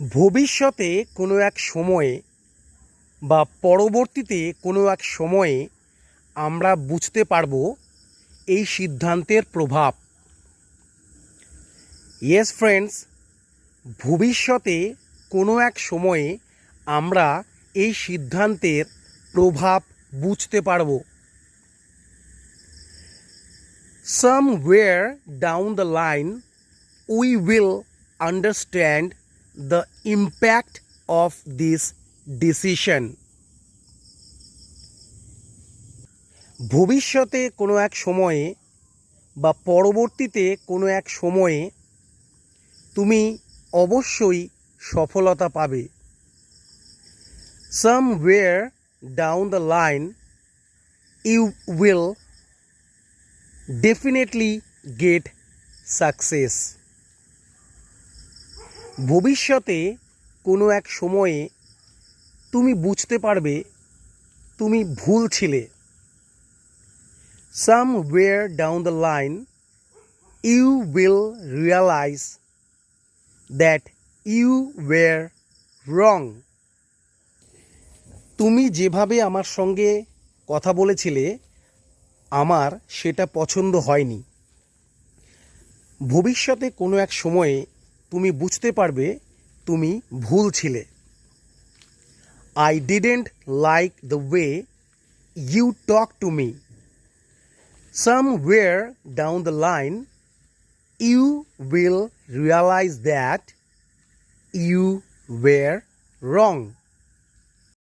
ভবিষ্যতে কোনো এক সময়ে বা পরবর্তীতে কোনো এক সময়ে আমরা বুঝতে পারব এই সিদ্ধান্তের প্রভাব। ইয়েস ফ্রেন্ডস ভবিষ্যতে কোনো এক সময়ে আমরা এই সিদ্ধান্তের প্রভাব বুঝতে পারব। Somewhere down the line we will understand the impact of this decision. ভবিষ্যতে কোনো এক সময়ে বা পরবর্তীতে কোনো এক সময়ে তুমি অবশ্যই সফলতা পাবে। Somewhere down the line, you will definitely get success ভবিষ্যতে কোনো এক সময়ে তুমি বুঝতে পারবে তুমি ভুল ছিলে। Somewhere down the line you will realise that you were wrong তুমি যেভাবে আমার সঙ্গে কথা বলেছিলে, আমার সেটা পছন্দ হয়নি। ভবিষ্যতে কোনো এক সময়ে তুমি বুঝতে পারবে তুমি ভুল ছিলে। I didn't like the way you talk to me somewhere down the line you will realise that you were wrong